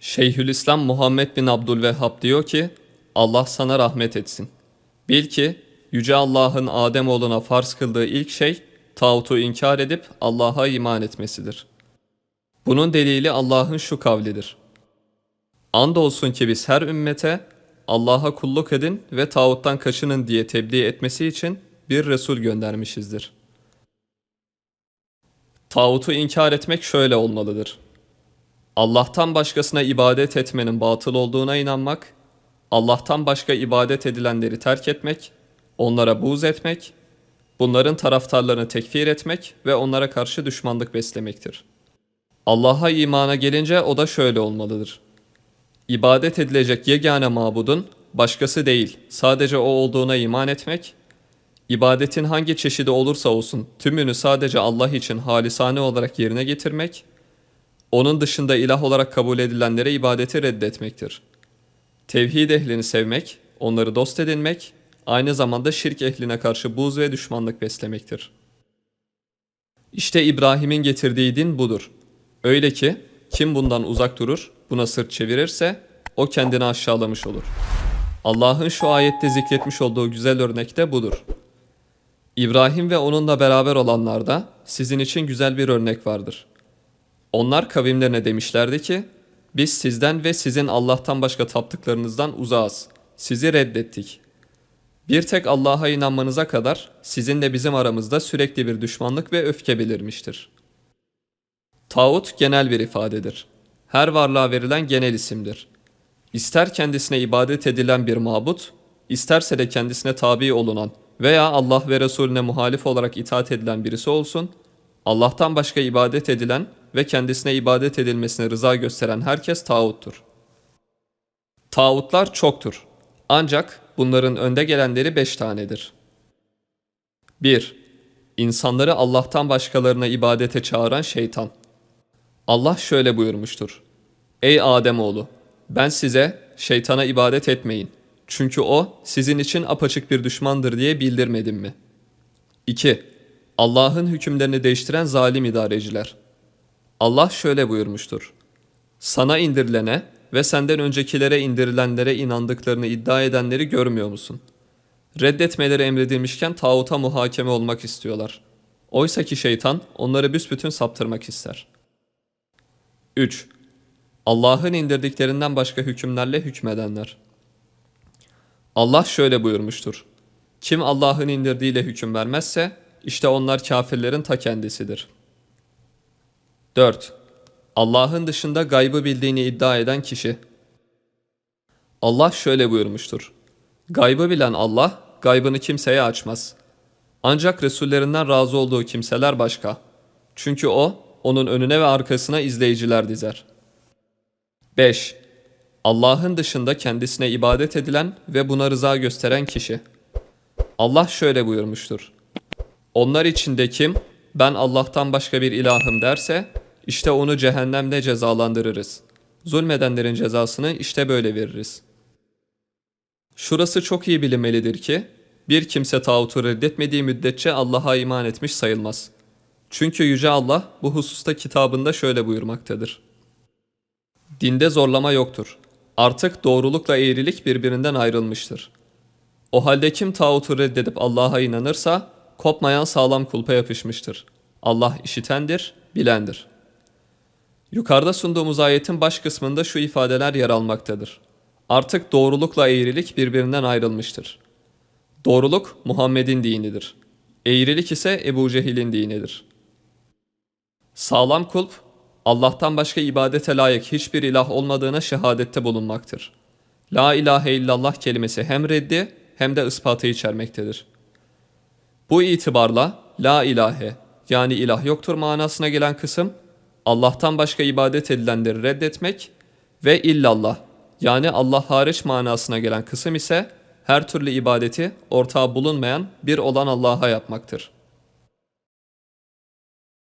Şeyhülislam Muhammed bin Abdülvehhab diyor ki, Allah sana rahmet etsin. Bil ki, Yüce Allah'ın Ademoğluna farz kıldığı ilk şey, tağutu inkar edip Allah'a iman etmesidir. Bunun delili Allah'ın şu kavlidir. Andolsun ki biz her ümmete Allah'a kulluk edin ve tağuttan kaçının diye tebliğ etmesi için bir Resul göndermişizdir. Tağutu inkar etmek şöyle olmalıdır. Allah'tan başkasına ibadet etmenin batıl olduğuna inanmak, Allah'tan başka ibadet edilenleri terk etmek, onlara buğz etmek, bunların taraftarlarını tekfir etmek ve onlara karşı düşmanlık beslemektir. Allah'a imana gelince o da şöyle olmalıdır. İbadet edilecek yegane mabudun başkası değil, sadece o olduğuna iman etmek, ibadetin hangi çeşidi olursa olsun tümünü sadece Allah için halisane olarak yerine getirmek, onun dışında ilah olarak kabul edilenlere ibadeti reddetmektir. Tevhid ehlini sevmek, onları dost edinmek, aynı zamanda şirk ehline karşı buz ve düşmanlık beslemektir. İşte İbrahim'in getirdiği din budur. Öyle ki kim bundan uzak durur, buna sırt çevirirse o kendini aşağılamış olur. Allah'ın şu ayette zikretmiş olduğu güzel örnek de budur. İbrahim ve onunla beraber olanlarda sizin için güzel bir örnek vardır. Onlar kavimlerine demişlerdi ki, biz sizden ve sizin Allah'tan başka taptıklarınızdan uzağız. Sizi reddettik. Bir tek Allah'a inanmanıza kadar sizinle bizim aramızda sürekli bir düşmanlık ve öfke belirmiştir. Tağut genel bir ifadedir. Her varlığa verilen genel isimdir. İster kendisine ibadet edilen bir mabut, isterse de kendisine tabi olunan veya Allah ve Resulüne muhalif olarak itaat edilen birisi olsun, Allah'tan başka ibadet edilen ve kendisine ibadet edilmesine rıza gösteren herkes tağuttur. Tağutlar çoktur. Ancak bunların önde gelenleri beş tanedir. 1. İnsanları Allah'tan başkalarına ibadete çağıran şeytan. Allah şöyle buyurmuştur. Ey Ademoğlu! Ben size şeytana ibadet etmeyin. Çünkü o sizin için apaçık bir düşmandır diye bildirmedim mi? 2. Allah'ın hükümlerini değiştiren zalim idareciler. Allah şöyle buyurmuştur. Sana indirilene ve senden öncekilere indirilenlere inandıklarını iddia edenleri görmüyor musun? Reddetmeleri emredilmişken tağuta muhakeme olmak istiyorlar. Oysa ki şeytan onları büsbütün saptırmak ister. 3. Allah'ın indirdiklerinden başka hükümlerle hükmedenler. Allah şöyle buyurmuştur. Kim Allah'ın indirdiğiyle hüküm vermezse işte onlar kafirlerin ta kendisidir. 4. Allah'ın dışında gaybı bildiğini iddia eden kişi. Allah şöyle buyurmuştur. Gaybı bilen Allah, gaybını kimseye açmaz. Ancak Resullerinden razı olduğu kimseler başka. Çünkü o, onun önüne ve arkasına izleyiciler dizer. 5. Allah'ın dışında kendisine ibadet edilen ve buna rıza gösteren kişi. Allah şöyle buyurmuştur. Onlar içinde kim, ben Allah'tan başka bir ilahım derse, işte onu cehennemde cezalandırırız. Zulmedenlerin cezasını işte böyle veririz. Şurası çok iyi bilinmelidir ki, bir kimse tağutu reddetmediği müddetçe Allah'a iman etmiş sayılmaz. Çünkü Yüce Allah bu hususta kitabında şöyle buyurmaktadır. Dinde zorlama yoktur. Artık doğrulukla eğrilik birbirinden ayrılmıştır. O halde kim tağutu reddedip Allah'a inanırsa, kopmayan sağlam kulpa yapışmıştır. Allah işitendir, bilendir. Yukarıda sunduğumuz ayetin baş kısmında şu ifadeler yer almaktadır. Artık doğrulukla eğrilik birbirinden ayrılmıştır. Doğruluk Muhammed'in dinidir. Eğrilik ise Ebu Cehil'in dinidir. Sağlam kulp, Allah'tan başka ibadete layık hiçbir ilah olmadığına şehadette bulunmaktır. La ilahe illallah kelimesi hem reddi hem de ispatı içermektedir. Bu itibarla la ilahe yani ilah yoktur manasına gelen kısım Allah'tan başka ibadet edilenleri reddetmek ve illallah yani Allah hariç manasına gelen kısım ise her türlü ibadeti ortağı bulunmayan bir olan Allah'a yapmaktır.''